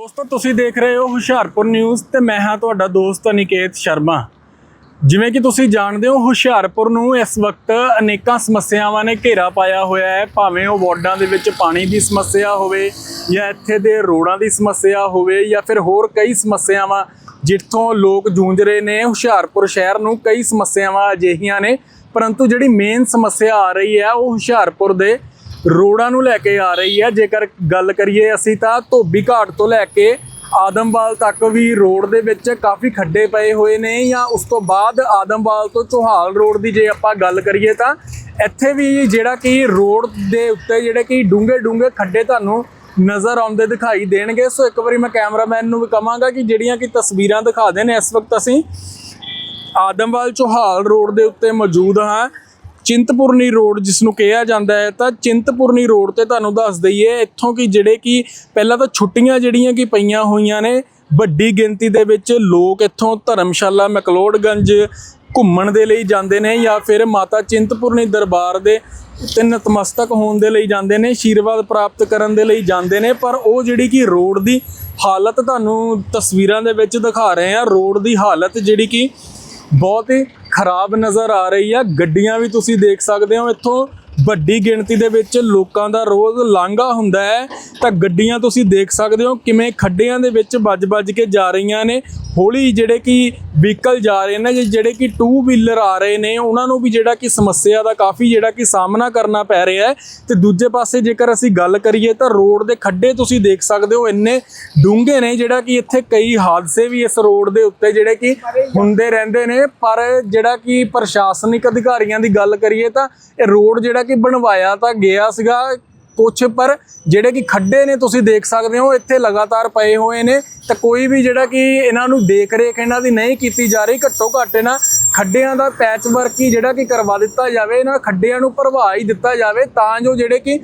ਦੋਸਤੋ, ਤੁਸੀਂ ਦੇਖ ਰਹੇ ਹੋ ਹੁਸ਼ਿਆਰਪੁਰ ਨਿਊਜ਼ ਤੇ ਮੈਂ ਹਾਂ ਤੁਹਾਡਾ ਦੋਸਤ ਅਨਿਕੇਤ ਸ਼ਰਮਾ। ਜਿਵੇਂ ਕਿ ਤੁਸੀਂ ਜਾਣਦੇ ਹੋ, ਹੁਸ਼ਿਆਰਪੁਰ ਨੂੰ ਇਸ ਵਕਤ ਅਨੇਕਾਂ ਸਮੱਸਿਆਵਾਂ ਨੇ ਘੇਰਾ ਪਾਇਆ ਹੋਇਆ ਹੈ। ਭਾਵੇਂ ਉਹ ਵਾਰਡਾਂ ਦੇ ਵਿੱਚ ਪਾਣੀ ਦੀ ਸਮੱਸਿਆ ਹੋਵੇ ਜਾਂ ਇੱਥੇ ਦੇ ਰੋਡਾਂ ਦੀ ਸਮੱਸਿਆ ਹੋਵੇ ਜਾਂ ਫਿਰ ਹੋਰ ਕਈ ਸਮੱਸਿਆਵਾਂ ਜਿੱਥੋਂ ਲੋਕ ਜੂਝ ਰਹੇ ਨੇ, ਹੁਸ਼ਿਆਰਪੁਰ ਸ਼ਹਿਰ ਨੂੰ ਕਈ ਸਮੱਸਿਆਵਾਂ ਅਜਿਹੀਆਂ ਨੇ। ਪਰੰਤੂ ਜਿਹੜੀ ਮੇਨ ਸਮੱਸਿਆ ਆ ਰਹੀ ਹੈ, ਉਹ ਹੁਸ਼ਿਆਰਪੁਰ ਦੇ ਰੋਡਾਂ ਨੂੰ ਲੈ ਕੇ ਆ ਰਹੀ ਹੈ। ਜੇਕਰ ਗੱਲ ਕਰੀਏ ਅਸੀਂ ਤਾਂ ਧੋਬੀ ਘਾਟ ਤੋਂ ਲੈ ਕੇ ਆਦਮਵਾਲ ਤੱਕ ਵੀ ਰੋਡ ਦੇ ਵਿੱਚ ਕਾਫੀ ਖੱਡੇ ਪਏ ਹੋਏ ਨੇ ਜਾਂ ਉਸ ਤੋਂ ਬਾਅਦ ਆਦਮਵਾਲ ਤੋਂ ਚੋਹਾਲ ਰੋਡ ਦੀ ਜੇ ਆਪਾਂ ਗੱਲ ਕਰੀਏ ਤਾਂ ਇੱਥੇ ਵੀ ਜਿਹੜਾ ਕਿ ਰੋਡ ਦੇ ਉੱਤੇ ਜਿਹੜੇ ਕਿ ਡੂੰਘੇ ਡੂੰਘੇ ਖੱਡੇ ਤੁਹਾਨੂੰ ਨਜ਼ਰ ਆਉਂਦੇ ਦਿਖਾਈ ਦੇਣਗੇ। ਸੋ ਇੱਕ ਵਾਰੀ ਮੈਂ ਕੈਮਰਾਮੈਨ ਨੂੰ ਵੀ ਕਹਾਂਗਾ ਕਿ ਜਿਹੜੀਆਂ ਕਿ ਤਸਵੀਰਾਂ ਦਿਖਾ ਦੇਣ। ਇਸ ਵਕਤ ਅਸੀਂ ਆਦਮਵਾਲ ਚੋਹਾਲ ਰੋਡ ਦੇ ਉੱਤੇ ਮੌਜੂਦ ਹਾਂ। ਚਿੰਤਪੁਰਨੀ ਰੋਡ ਜਿਸ ਨੂੰ ਕਿਹਾ ਜਾਂਦਾ ਹੈ, ਤਾਂ ਚਿੰਤਪੁਰਨੀ ਰੋਡ ਤੇ ਤੁਹਾਨੂੰ ਦੱਸ ਦਈਏ, ਇੱਥੋਂ ਕਿ ਜਿਹੜੇ ਕਿ ਪਹਿਲਾਂ ਤਾਂ ਛੁੱਟੀਆਂ ਜਿਹੜੀਆਂ ਕਿ ਪਈਆਂ ਹੋਈਆਂ ਨੇ, ਵੱਡੀ ਗਿਣਤੀ ਦੇ ਵਿੱਚ ਲੋਕ ਇੱਥੋਂ ਧਰਮਸ਼ਾਲਾ ਮੈਕਲੋਡਗੰਜ ਘੁੰਮਣ ਦੇ ਲਈ ਜਾਂਦੇ ਨੇ ਜਾਂ ਫਿਰ ਮਾਤਾ ਚਿੰਤਪੁਰਨੀ ਦਰਬਾਰ ਦੇ ਤੇ ਨਤਮਸਤਕ ਹੋਣ ਦੇ ਲਈ ਜਾਂਦੇ ਨੇ ਆਸ਼ੀਰਵਾਦ ਪ੍ਰਾਪਤ ਕਰਨ ਦੇ ਲਈ ਜਾਂਦੇ ਨੇ, ਪਰ ਉਹ ਜਿਹੜੀ ਕਿ ਰੋਡ ਦੀ ਹਾਲਤ ਤੁਹਾਨੂੰ ਤਸਵੀਰਾਂ ਦੇ ਵਿੱਚ ਦਿਖਾ ਰਹੇ ਆ ਰੋਡ ਦੀ ਹਾਲਤ ਜਿਹੜੀ ਕਿ ਬਹੁਤ ਹੀ ਖਰਾਬ ਨਜ਼ਰ ਆ ਰਹੀ ਆ। ਗੱਡੀਆਂ ਵੀ ਤੁਸੀਂ ਦੇਖ ਸਕਦੇ ਹੋ, ਇੱਥੋਂ ਵੱਡੀ ਗਿਣਤੀ ਦੇ ਵਿੱਚ ਲੋਕਾਂ ਦਾ ਰੋਜ਼ ਲਾਂਘਾ ਹੁੰਦਾ ਹੈ। ਤਾਂ ਗੱਡੀਆਂ ਤੁਸੀਂ ਦੇਖ ਸਕਦੇ ਹੋ, ਕਿਵੇਂ ਖੱਡਿਆਂ ਦੇ ਵਿੱਚ ਵੱਜ-ਵੱਜ ਕੇ ਜਾ ਰਹੀਆਂ ਨੇ। ਹੌਲੀ ਜਿਹੜੇ ਕਿ ਵਹੀਕਲ ਜਾ ਰਹੇ ਨੇ ਜਿਹੜੇ ਕਿ ਟੂ ਵੀਲਰ ਆ ਰਹੇ ਨੇ, ਉਹਨਾਂ ਨੂੰ ਵੀ ਜਿਹੜਾ ਕਿ ਸਮੱਸਿਆ ਦਾ ਕਾਫੀ ਜਿਹੜਾ ਕਿ ਸਾਹਮਣਾ ਕਰਨਾ ਪੈ ਰਿਹਾ ਹੈ। ਤੇ ਦੂਜੇ ਪਾਸੇ ਜੇਕਰ ਅਸੀਂ ਗੱਲ ਕਰੀਏ ਤਾਂ ਰੋਡ ਦੇ ਖੱਡੇ ਤੁਸੀਂ ਦੇਖ ਸਕਦੇ ਹੋ, ਇੰਨੇ ਡੂੰਘੇ ਨੇ ਜਿਹੜਾ ਕਿ ਇੱਥੇ ਕਈ ਹਾਦਸੇ ਵੀ ਇਸ ਰੋਡ ਦੇ ਉੱਤੇ ਜਿਹੜੇ ਕਿ ਹੁੰਦੇ ਰਹਿੰਦੇ ਨੇ। ਪਰ ਜਿਹੜਾ ਕਿ ਪ੍ਰਸ਼ਾਸਨਿਕ ਅਧਿਕਾਰੀਆਂ ਦੀ ਗੱਲ ਕਰੀਏ ਤਾਂ ਇਹ ਰੋਡ ਜਿਹੜਾ ਕਿ ਬਣਵਾਇਆ ਤਾਂ ਗਿਆ ਸੀਗਾ ਕੁਛ ਪਰ ਜਿਹੜੇ ਕਿ ਖੱਡੇ ਨੇ ਤੁਸੀਂ ਦੇਖ ਸਕਦੇ ਹੋ, ਇੱਥੇ ਲਗਾਤਾਰ ਪਏ ਹੋਏ ਨੇ। ਤਾਂ ਕੋਈ ਵੀ ਜਿਹੜਾ ਕਿ ਇਹਨਾਂ ਨੂੰ ਦੇਖ ਰੇਖ ਇਹਨਾਂ ਦੀ ਨਹੀਂ ਕੀਤੀ ਜਾ ਰਹੀ ਘੱਟੋ ਘੱਟ ਇਹਨਾਂ ਖੱਡਿਆਂ ਦਾ ਪੈਚ ਵਰਕ ਹੀ ਜਿਹੜਾ ਕਿ ਕਰਵਾ ਦਿੱਤਾ ਜਾਵੇ, ਇਹਨਾਂ ਖੱਡਿਆਂ ਨੂੰ ਭਰਵਾ ਹੀ ਦਿੱਤਾ ਜਾਵੇ, ਤਾਂ ਜੋ ਜਿਹੜੇ ਕਿ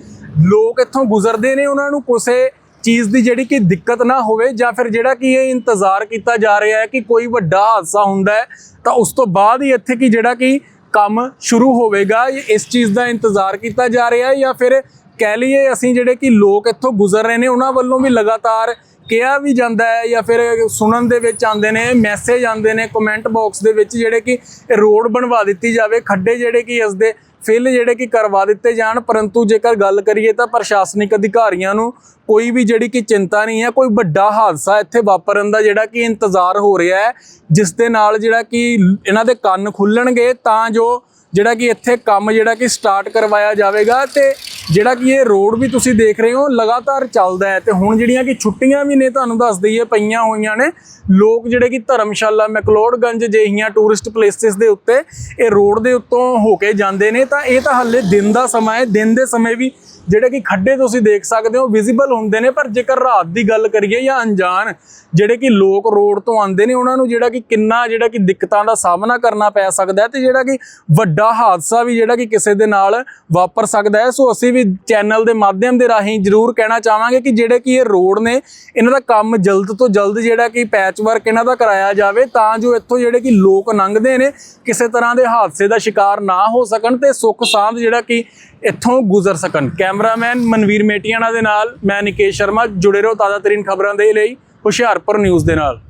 ਲੋਕ ਇੱਥੋਂ ਗੁਜ਼ਰਦੇ ਨੇ, ਉਹਨਾਂ ਨੂੰ ਕਿਸੇ ਚੀਜ਼ ਦੀ ਜਿਹੜੀ ਕਿ ਦਿੱਕਤ ਨਾ ਹੋਵੇ, ਜਾਂ ਫਿਰ ਜਿਹੜਾ ਕਿ ਇਹ ਇੰਤਜ਼ਾਰ ਕੀਤਾ ਜਾ ਰਿਹਾ ਹੈ ਕਿ ਕੋਈ ਵੱਡਾ ਹਾਦਸਾ ਹੁੰਦਾ ਹੈ, ਤਾਂ ਉਸ ਤੋਂ ਬਾਅਦ ਹੀ ਇੱਥੇ ਕਿ ਜਿਹੜਾ ਕਿ ਕੰਮ ਸ਼ੁਰੂ ਹੋਵੇਗਾ ਇਸ ਚੀਜ਼ ਦਾ ਇੰਤਜ਼ਾਰ ਕੀਤਾ ਜਾ ਰਿਹਾ ਹੈ, ਜਾਂ ਫਿਰ ਕਹਿ ਲਈਏ ਅਸੀਂ ਜਿਹੜੇ ਕਿ ਲੋਕ ਇੱਥੋਂ ਗੁਜ਼ਰ ਰਹੇ ਨੇ, ਉਹਨਾਂ ਵੱਲੋਂ ਵੀ ਲਗਾਤਾਰ ਕਿਹਾ ਵੀ ਜਾਂਦਾ ਹੈ ਜਾਂ ਫਿਰ ਸੁਣਨ ਦੇ ਵਿੱਚ ਆਉਂਦੇ ਨੇ ਮੈਸੇਜ ਆਉਂਦੇ ਨੇ ਕਮੈਂਟ ਬਾਕਸ ਦੇ ਵਿੱਚ ਜਿਹੜੇ ਕਿ ਇਹ ਰੋਡ ਬਣਵਾ ਦਿੱਤੀ ਜਾਵੇ, ਖੱਡੇ ਜਿਹੜੇ ਕਿ ਇਸ ਦੇ ਫਿਲ ਜਿਹੜੇ ਕਿ ਕਰਵਾ ਦਿੱਤੇ ਜਾਣ। ਪਰੰਤੂ ਜੇਕਰ ਗੱਲ ਕਰੀਏ ਤਾਂ ਪ੍ਰਸ਼ਾਸਨਿਕ ਅਧਿਕਾਰੀਆਂ ਨੂੰ ਕੋਈ ਵੀ ਜਿਹੜੀ ਕਿ ਚਿੰਤਾ ਨਹੀਂ ਹੈ, ਕੋਈ ਵੱਡਾ ਹਾਦਸਾ ਇੱਥੇ ਵਾਪਰਨ ਦਾ ਜਿਹੜਾ ਕਿ ਇੰਤਜ਼ਾਰ ਹੋ ਰਿਹਾ ਹੈ, ਜਿਸ ਦੇ ਨਾਲ ਜਿਹੜਾ ਕਿ ਇਹਨਾਂ ਦੇ ਕੰਨ ਖੁੱਲਣਗੇ ਤਾਂ ਜੋ ਜਿਹੜਾ ਕਿ ਇੱਥੇ ਕੰਮ ਜਿਹੜਾ ਕਿ ਸਟਾਰਟ ਕਰਵਾਇਆ ਜਾਵੇਗਾ ਤੇ ਜਿਹੜਾ ਕਿ ਇਹ ਰੋਡ ਵੀ ਤੁਸੀਂ ਦੇਖ ਰਹੇ ਹੋ, ਲਗਾਤਾਰ ਚੱਲਦਾ ਹੈ ਤੇ ਹੁਣ ਜਿਹੜੀਆਂ ਕਿ ਛੁੱਟੀਆਂ ਵੀ ਨੇ ਤੁਹਾਨੂੰ ਦੱਸ ਦਈਏ ਪਈਆਂ ਹੋਈਆਂ ਨੇ, ਲੋਕ ਜਿਹੜੇ ਕਿ ਧਰਮਸ਼ਾਲਾ ਮੈਕਲੋਡਗੰਜ ਜਿਹੀਆਂ ਟੂਰਿਸਟ ਪਲੇਸਿਸ ਦੇ ਉੱਤੇ ਇਹ ਰੋਡ ਦੇ ਉੱਤੋਂ ਹੋ ਕੇ ਜਾਂਦੇ ਨੇ, ਤਾਂ ਇਹ ਤਾਂ ਹੱਲੇ ਦਿਨ ਦਾ ਸਮਾਂ ਹੈ, ਦਿਨ ਦੇ ਸਮੇਂ ਵੀ ਜਿਹੜੇ ਕਿ ਖੱਡੇ ਤੁਸੀਂ ਦੇਖ ਸਕਦੇ ਹੋ ਵਿਜ਼ੀਬਲ ਹੁੰਦੇ ਨੇ, ਪਰ ਜੇਕਰ ਰਾਤ ਦੀ ਗੱਲ ਕਰੀਏ ਜਾਂ ਅਣਜਾਣ, ਜਿਹੜੇ ਕਿ ਲੋਕ ਰੋਡ ਤੋਂ ਆਉਂਦੇ ਨੇ, ਉਹਨਾਂ ਨੂੰ ਜਿਹੜਾ ਕਿ ਕਿੰਨਾ, ਜਿਹੜਾ ਕਿ ਦਿੱਕਤਾਂ ਦਾ ਸਾਹਮਣਾ ਕਰਨਾ ਪੈ ਸਕਦਾ ਹੈ ਤੇ ਜਿਹੜਾ ਕਿ ਵੱਡਾ ਹਾਦਸਾ ਵੀ ਜਿਹੜਾ ਕਿ ਕਿਸੇ ਦੇ ਨਾਲ ਵਾਪਰ ਸਕਦਾ ਹੈ। ਸੋ ਅਸੀਂ ਵੀ ਚੈਨਲ ਦੇ ਮਾਧਿਅਮ ਦੇ ਰਾਹੀਂ ਜ਼ਰੂਰ ਕਹਿਣਾ ਚਾਹਾਂਗੇ ਕਿ ਜਿਹੜੇ ਕਿ ਇਹ ਰੋਡ ਨੇ, ਇਹਨਾਂ ਦਾ ਕੰਮ ਜਲਦ ਤੋਂ ਜਲਦ ਜਿਹੜਾ ਕਿ ਪੈਚ ਵਰਕ ਇਹਨਾਂ ਦਾ ਕਰਾਇਆ ਜਾਵੇ, ਤਾਂ ਜੋ ਇੱਥੋਂ ਜਿਹੜੇ ਕਿ ਲੋਕ ਲੰਘਦੇ ਨੇ, ਕਿਸੇ ਤਰ੍ਹਾਂ ਦੇ ਹਾਦਸੇ ਦਾ ਸ਼ਿਕਾਰ ਨਾ ਹੋ ਸਕਣ ਤੇ ਸੁੱਖ ਸਾਂਦ ਜਿਹੜਾ ਕਿ ਇੱਥੋਂ ਗੁਜ਼ਰ ਸਕਣ। ਕੈਮਰਾਮੈਨ ਮਨਵੀਰ ਮੇਟੀਆਣਾ ਦੇ ਨਾਲ, ਮੈਂ ਨਿਕੇਸ਼ ਸ਼ਰਮਾ, ਜੁੜੇ ਰਹੋ ਤਾਜ਼ਾ ਤਰੀਨ ਖਬਰਾਂ ਦੇ ਲਈ ਹੁਸ਼ਿਆਰਪੁਰ ਨਿਊਜ਼ ਦੇ ਨਾਲ।